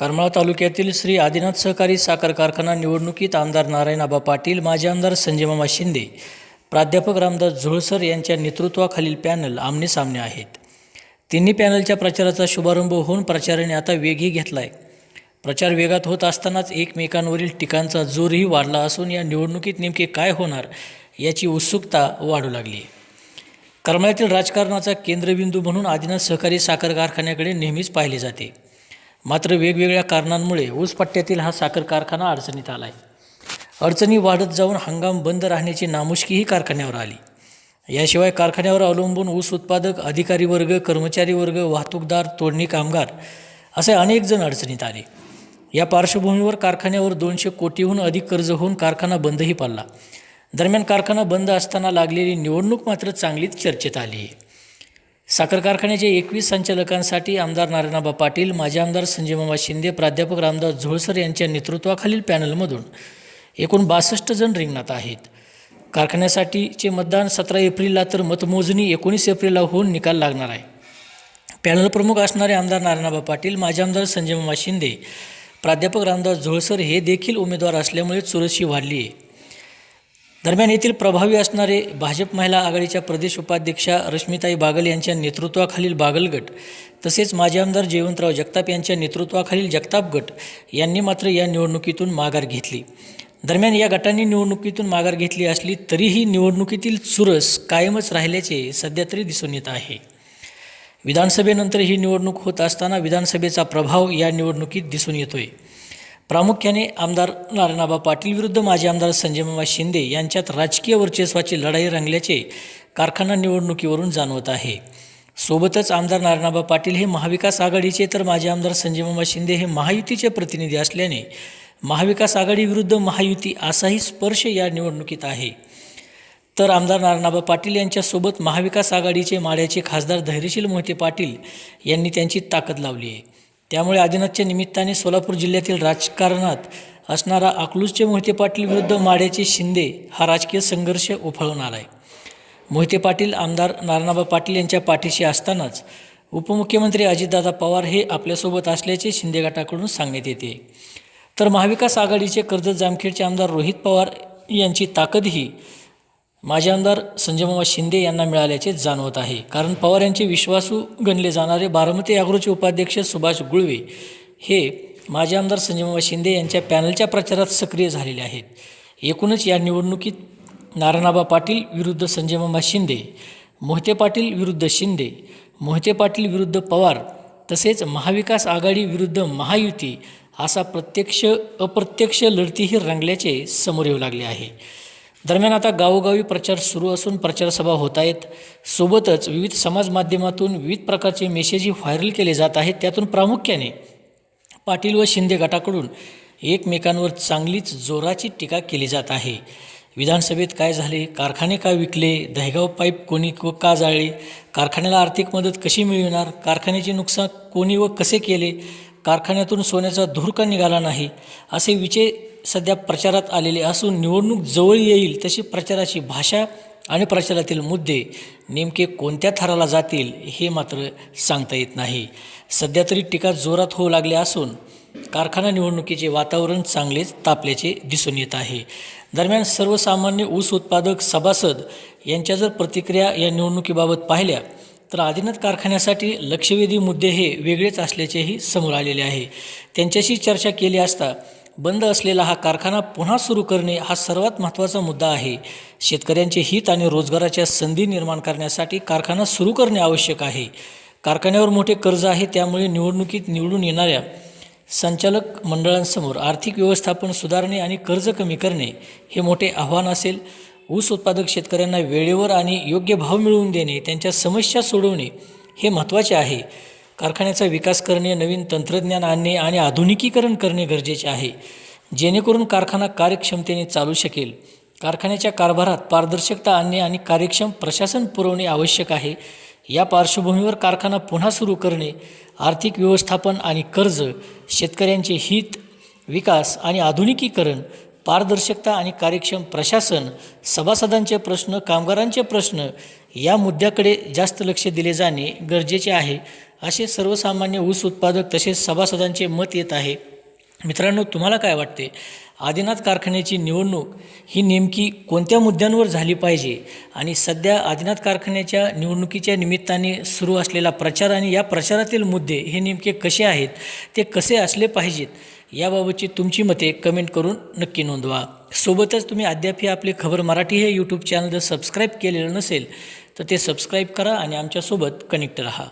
करमाळा तालुक्यातील श्री आदिनाथ सहकारी साखर कारखाना निवडणुकीत आमदार नारायणाबा पाटील माजी आमदार संजयमामा शिंदे प्राध्यापक रामदास झुळसर यांच्या नेतृत्वाखालील पॅनल आमनेसामने आहेत. तिन्ही पॅनलच्या प्रचाराचा शुभारंभ होऊन प्रचाराने आता वेगही घेतला आहे प्रचार वेगात होत असतानाच एकमेकांवरील टीकांचा जोरही वाढला असून या निवडणुकीत नेमके काय होणार याची उत्सुकता वाढू लागली. आहे करमाळ्यातील राजकारणाचा केंद्रबिंदू म्हणून आदिनाथ सहकारी साखर कारखान्याकडे नेहमीच पाहिले जाते. मात्र वेगवेगळ्या कारणांमुळे ऊसपट्ट्यातील हा साखर कारखाना अडचणीत आला आहे अडचणी वाढत जाऊन हंगाम बंद राहण्याची नामुष्कीही कारखान्यावर आली. याशिवाय कारखान्यावर अवलंबून ऊस उत्पादक अधिकारी वर्ग कर्मचारी वर्ग वाहतूकदार तोडणी कामगार असे अनेक जण अडचणीत आले. या पार्श्वभूमीवर कारखान्यावर दोनशे कोटीहून अधिक कर्ज होऊन कारखाना बंदही पडला. दरम्यान कारखाना बंद असताना लागलेली निवडणूक मात्र चांगलीच चर्चेत आली आहे. साखर कारखान्याच्या एकवीस संचालकांसाठी आमदार नारायणबा पाटील माजी आमदार संजयमामा शिंदे प्राध्यापक रामदास झोळसर यांच्या नेतृत्वाखालील पॅनलमधून एकूण बासष्ट जण रिंगणात आहेत. कारखान्यासाठीचे मतदान सतरा एप्रिलला तर मतमोजणी एकोणीस एप्रिलला होऊन निकाल लागणार आहे. पॅनल प्रमुख असणारे आमदार नारायणबा पाटील माजी आमदार संजयमामा शिंदे प्राध्यापक रामदास झोळसर हे देखील उमेदवार असल्यामुळे चुरशी वाढली आहे. दरम्यान येथील प्रभावी असणारे भाजप महिला आघाडीच्या प्रदेश उपाध्यक्षा रश्मिताई बागल यांच्या नेतृत्वाखालील बागल गट तसेच माजी आमदार जयवंतराव जगताप यांच्या नेतृत्वाखालील जगताप गट यांनी मात्र या निवडणुकीतून माघार घेतली. दरम्यान या गटांनी निवडणुकीतून माघार घेतली असली तरीही निवडणुकीतील चुरस कायमच राहिल्याचे सध्या तरी दिसून येत आहे. विधानसभेनंतर ही निवडणूक होत असताना विधानसभेचा प्रभाव या निवडणुकीत दिसून येतोय. प्रामुख्याने आमदार नारायणाबा पाटील विरुद्ध माजी आमदार संजयमामा शिंदे यांच्यात राजकीय वर्चस्वाची लढाई रंगल्याचे कारखाना निवडणुकीवरून जाणवत आहे. सोबतच आमदार नारायणाबा पाटील हे महाविकास आघाडीचे तर माजी आमदार संजयमामा शिंदे हे महायुतीचे प्रतिनिधी असल्याने महाविकास आघाडीविरुद्ध महायुती असाही स्पर्श या निवडणुकीत आहे. तर आमदार नारायणाबा पाटील यांच्यासोबत महाविकास आघाडीचे माड्याचे खासदार धैर्यशील मोहिते पाटील यांनी त्यांची ताकद लावली आहे. त्यामुळे आदिनाथच्या निमित्ताने सोलापूर जिल्ह्यातील राजकारणात असणारा अकलूजचे मोहिते पाटील विरुद्ध माड्याचे शिंदे हा राजकीय संघर्ष उफाळून आला आहे मोहिते पाटील आमदार नारायणबा पाटील यांच्या पाठीशी असतानाच उपमुख्यमंत्री अजितदादा पवार हे आपल्यासोबत असल्याचे शिंदे गटाकडून सांगण्यात येते. तर महाविकास आघाडीचे कर्जत जामखेडचे आमदार रोहित पवार यांची ताकदही माजी आमदार संजयमामा शिंदे यांना मिळाल्याचे जाणवत आहे. कारण पवार यांचे विश्वासू गणले जाणारे बारामती अॅग्रोचे उपाध्यक्ष सुभाष गुळवे हे माजी आमदार संजयमामा शिंदे यांच्या पॅनलच्या प्रचारात सक्रिय झालेले आहेत. एकूणच या निवडणुकीत नारायणाबा पाटील विरुद्ध संजयमामा शिंदे मोहिते पाटील विरुद्ध शिंदे मोहिते पाटील विरुद्ध पवार तसेच महाविकास आघाडी विरुद्ध महायुती असा प्रत्यक्ष अप्रत्यक्ष लढतीही रंगल्याचे समोर येऊ लागले आहे. दरम्यान आता गावोगावी प्रचार सुरू असून प्रचारसभा होत आहेत. सोबतच विविध समाज माध्यमातून विविध प्रकारचे मेसेजही व्हायरल केले जात आहेत. त्यातून प्रामुख्याने पाटील व शिंदे गटाकडून एकमेकांवर चांगलीच जोराची टीका केली जात आहे. विधानसभेत काय झाले? कारखाने का विकले? दहेगाव पाईप कोणी व का जाळले? कारखान्याला आर्थिक मदत कशी मिळणार? कारखान्याचे नुकसान कोणी व कसे केले? कारखान्यातून सोन्याचा धूर का निघाला नाही? असे विचे सध्या प्रचारात आलेले असून निवडणूक जवळ येईल तशी प्रचाराची भाषा आणि प्रचारातील मुद्दे नेमके कोणत्या थराला जातील हे मात्र सांगता येत नाही. सध्या तरी टीका जोरात होऊ लागले असून कारखाना निवडणुकीचे वातावरण चांगलेच तापल्याचे दिसून येत आहे. दरम्यान सर्वसामान्य ऊस उत्पादक सभासद यांच्या जर प्रतिक्रिया या निवडणुकीबाबत पाहिल्या तर आदिनाथ कारखान्यासाठी लक्षवेधी मुद्दे हे वेगळेच असल्याचेही समोर आलेले आहे. त्यांच्याशी चर्चा केली असता बंद असलेला हा कारखाना पुन्हा सुरू करणे हा सर्वात महत्त्वाचा मुद्दा आहे. शेतकऱ्यांचे हित आणि रोजगाराच्या संधी निर्माण करण्यासाठी कारखाना सुरू करणे आवश्यक आहे. कारखान्यावर मोठे कर्ज आहे त्यामुळे निवडणुकीत निवडून येणाऱ्या संचालक मंडळांसमोर आर्थिक व्यवस्थापन सुधारणे आणि कर्ज कमी करणे हे मोठे आव्हान असेल. ऊस उत्पादक शेतकऱ्यांना वेळेवर आणि योग्य भाव मिळवून देणे त्यांच्या समस्या सोडवणे हे महत्त्वाचे आहे. कारखान्याचा विकास करणे नवीन तंत्रज्ञान आणणे आणि आधुनिकीकरण करणे गरजेचे आहे जेणेकरून कारखाना कार्यक्षमतेने चालू शकेल. कारखान्याच्या कारभारात पारदर्शकता आणणे आणि कार्यक्षम प्रशासन पुरवणे आवश्यक आहे. या पार्श्वभूमीवर कारखाना पुन्हा सुरू करणे आर्थिक व्यवस्थापन आणि कर्ज शेतकऱ्यांचे हित विकास आणि आधुनिकीकरण पारदर्शकता आणि कार्यक्षम प्रशासन सभासदांचे प्रश्न कामगारांचे प्रश्न या मुद्द्याकडे जास्त लक्ष दिले जाणे गरजेचे आहे असे सर्वसामान्य ऊस उत्पादक तसेच सभासदांचे मत येत आहे. मित्रांनो तुम्हाला काय वाटते? आदिनाथ कारखान्याची निवडणूक ही नेमकी कोणत्या मुद्द्यांवर झाली पाहिजे आणि सध्या आदिनाथ कारखान्याच्या निवडणुकीच्या निमित्ताने सुरू असलेला प्रचार आणि या प्रचारातील मुद्दे हे नेमके कसे आहेत ते कसे असले पाहिजेत याबाबतची तुमची मते कमेंट करून नक्की नोंदवा. सोबतच तुम्ही अद्याप हे आपले खबर मराठी हे यूट्यूब चॅनल जर सबस्क्राईब केलेलं नसेल तर ते सबस्क्राईब करा आणि आमच्यासोबत कनेक्ट राहा.